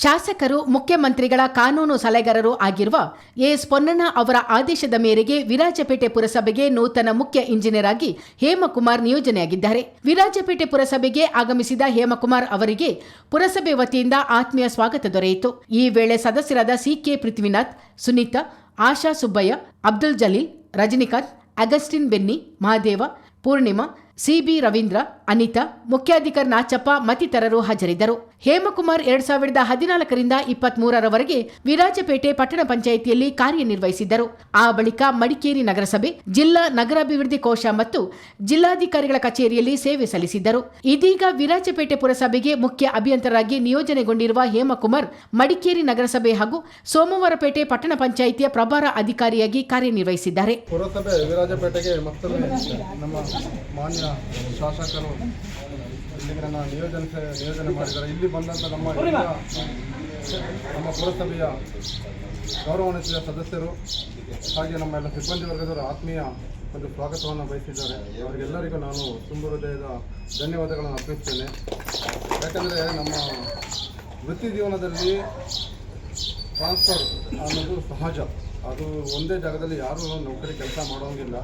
ಶಾಸಕರು, ಮುಖ್ಯಮಂತ್ರಿಗಳ ಕಾನೂನು ಸಲಹೆಗಾರರು ಆಗಿರುವ ಎಸ್ ಪೊನ್ನಣ್ಣ ಅವರ ಆದೇಶದ ಮೇರೆಗೆ ವಿರಾಜಪೇಟೆ ಪುರಸಭೆಗೆ ನೂತನ ಮುಖ್ಯ ಇಂಜಿನಿಯರ್ ಆಗಿ ಹೇಮಕುಮಾರ್ ನಿಯೋಜನೆಯಾಗಿದ್ದಾರೆ. ವಿರಾಜಪೇಟೆ ಪುರಸಭೆಗೆ ಆಗಮಿಸಿದ ಹೇಮಕುಮಾರ್ ಅವರಿಗೆ ಪುರಸಭೆ ವತಿಯಿಂದ ಆತ್ಮೀಯ ಸ್ವಾಗತ ದೊರೆಯಿತು. ಈ ವೇಳೆ ಸದಸ್ಯರಾದ CK Prithvinath, Sunitha, Asha Subbaiah, Abdul Jaleel, Rajinikanth, Augustine Benny, Mahadeva, Poornima, CB Ravindra, Anitha, ಮುಖ್ಯಾಧಿಕಾರಿ ನಾಚಪ್ಪ ಮತ್ತಿತರರು ಹಾಜರಿದ್ದರು. ಹೇಮಕುಮಾರ್ ಎರಡ್ ಸಾವಿರದ ಹದಿನಾಲ್ಕರಿಂದ ಇಪ್ಪತ್ತ್ ಮೂರರವರೆಗೆ ವಿರಾಜಪೇಟೆ ಪಟ್ಟಣ ಪಂಚಾಯಿತಿಯಲ್ಲಿ ಕಾರ್ಯನಿರ್ವಹಿಸಿದ್ದರು. ಆ ಬಳಿಕ ಮಡಿಕೇರಿ ನಗರಸಭೆ, ಜಿಲ್ಲಾ ನಗರಾಭಿವೃದ್ಧಿ ಕೋಶ ಮತ್ತು ಜಿಲ್ಲಾಧಿಕಾರಿಗಳ ಕಚೇರಿಯಲ್ಲಿ ಸೇವೆ ಸಲ್ಲಿಸಿದ್ದರು. ಇದೀಗ ವಿರಾಜಪೇಟೆ ಪುರಸಭೆಗೆ ಮುಖ್ಯ ಅಭಿಯಂತರಾಗಿ ನಿಯೋಜನೆಗೊಂಡಿರುವ ಹೇಮಕುಮಾರ್ ಮಡಿಕೇರಿ ನಗರಸಭೆ ಹಾಗೂ ಸೋಮವಾರಪೇಟೆ ಪಟ್ಟಣ ಪಂಚಾಯಿತಿಯ ಪ್ರಭಾರ ಅಧಿಕಾರಿಯಾಗಿ ಕಾರ್ಯನಿರ್ವಹಿಸಿದ್ದಾರೆ. ಪುರಸಭೆ ವಿರಾಜಪೇಟೆಗೆ ಮತ್ತೊಮ್ಮೆ ನಮ್ಮ ಮಾನ್ಯ ಶಾಸಕರು ಇಲ್ಲಿಗೆ ನನ್ನ ನಿಯೋಜನೆ ನಿಯೋಜನೆ ಮಾಡಿದ್ದಾರೆ. ಇಲ್ಲಿ ಬಂದಂಥ ನಮ್ಮ ನಮ್ಮ ಪುರಸಭೆಯ ಗೌರವಾನ್ವಿತ ಸದಸ್ಯರು ಹಾಗೆ ನಮ್ಮ ಎಲ್ಲ ಸಿಬ್ಬಂದಿ ವರ್ಗದವರು ಆತ್ಮೀಯ ಒಂದು ಸ್ವಾಗತವನ್ನು ಬಯಸಿದ್ದಾರೆ. ಅವರಿಗೆಲ್ಲರಿಗೂ ನಾನು ತುಂಬ ಹೃದಯದ ಧನ್ಯವಾದಗಳನ್ನು ಅರ್ಪಿಸ್ತೇನೆ. ಯಾಕಂದರೆ ನಮ್ಮ ವೃತ್ತಿ ಜೀವನದಲ್ಲಿ ಟ್ರಾನ್ಸ್ಫರ್ ಅನ್ನೋದು ಸಹಜ. ಅದು ಒಂದೇ ಜಾಗದಲ್ಲಿ ಯಾರೂ ನೌಕರಿ ಕೆಲಸ ಮಾಡೋಂಗಿಲ್ಲ.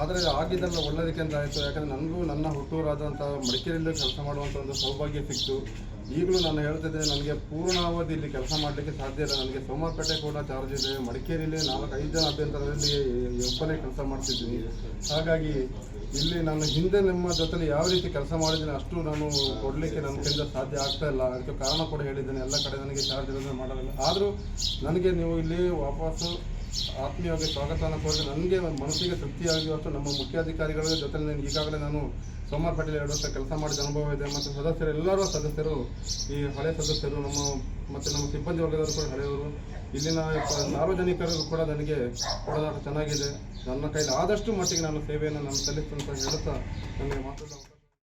ಆದರೆ ಆಗಿದ್ದೆಲ್ಲ ಅಂತ ಆಯಿತು. ಯಾಕಂದರೆ ನನಗೂ ನನ್ನ ಹುಟ್ಟೂರಾದಂಥ ಮಡಿಕೇರಿಯಲ್ಲಿ ಕೆಲಸ ಮಾಡುವಂಥ ಒಂದು ಸೌಭಾಗ್ಯ ಸಿಕ್ತು. ಈಗಲೂ ನಾನು ಹೇಳ್ತಿದ್ದೆ ನನಗೆ ಪೂರ್ಣಾವಧಿ ಇಲ್ಲಿ ಕೆಲಸ ಮಾಡಲಿಕ್ಕೆ ಸಾಧ್ಯ ಇಲ್ಲ. ನನಗೆ ಸೋಮವಾರಪೇಟೆ ಕೂಡ ಚಾರ್ಜ್ ಇದೆ. ಮಡಿಕೇರಿಯಲ್ಲಿ ನಾಲ್ಕು ಐದು ಜನ ಅಭ್ಯಂತರದಲ್ಲಿ ಒಬ್ಬನೇ ಕೆಲಸ ಮಾಡ್ತಿದ್ದೀನಿ. ಹಾಗಾಗಿ ಇಲ್ಲಿ ನಾನು ಹಿಂದೆ ನಿಮ್ಮ ಜೊತೆಲಿ ಯಾವ ರೀತಿ ಕೆಲಸ ಮಾಡಿದ್ದೀನಿ ಅಷ್ಟು ನಾನು ಕೊಡಲಿಕ್ಕೆ ನನ್ನ ಕೈಯಿಂದ ಸಾಧ್ಯ ಆಗ್ತಾ ಇಲ್ಲ. ಅದಕ್ಕೆ ಕಾರಣ ಕೂಡ ಹೇಳಿದ್ದೇನೆ. ಎಲ್ಲ ಕಡೆ ನನಗೆ ಚಾರ್ಜ್ ಇರೋದನ್ನು ಮಾಡೋದಿಲ್ಲ. ಆದರೂ ನನಗೆ ನೀವು ಇಲ್ಲಿ ವಾಪಸ್ಸು ಆತ್ಮೀಯವಾಗಿ ಸ್ವಾಗತವನ್ನು ಕೋರಿದೆ ನನಗೆ ಮನಸ್ಸಿಗೆ ತೃಪ್ತಿಯಾಗುವಷ್ಟು ನಮ್ಮ ಮುಖ್ಯಾಧಿಕಾರಿಗಳ ಜೊತೆ ನಾನು ಈಗಾಗಲೇ ನಾನು ಸೋಮವಾರಪೇಟೆಯಲ್ಲಿ ಎರಡು ವರ್ಷ ಕೆಲಸ ಮಾಡಿದ ಅನುಭವ ಇದೆ. ಮತ್ತು ಸದಸ್ಯರು ಎಲ್ಲರೂ ಸದಸ್ಯರು, ಈ ಹಳೆ ಸದಸ್ಯರು, ನಮ್ಮ ಮತ್ತು ನಮ್ಮ ಸಿಬ್ಬಂದಿ ವರ್ಗದವರು ಕೂಡ ಹಳೆಯವರು. ಇಲ್ಲಿನ ಸಾರ್ವಜನಿಕರಿಗೂ ಕೂಡ ನನಗೆ ಒಡನಾಟ ಚೆನ್ನಾಗಿದೆ. ನನ್ನ ಕೈಲಿ ಆದಷ್ಟು ಮಟ್ಟಿಗೆ ನಾನು ಸೇವೆಯನ್ನು ನಾನು ಸಲ್ಲಿಸ್ತಂತ ಹೇಳುತ್ತಾ ನನಗೆ ಮಾತಾಡೋ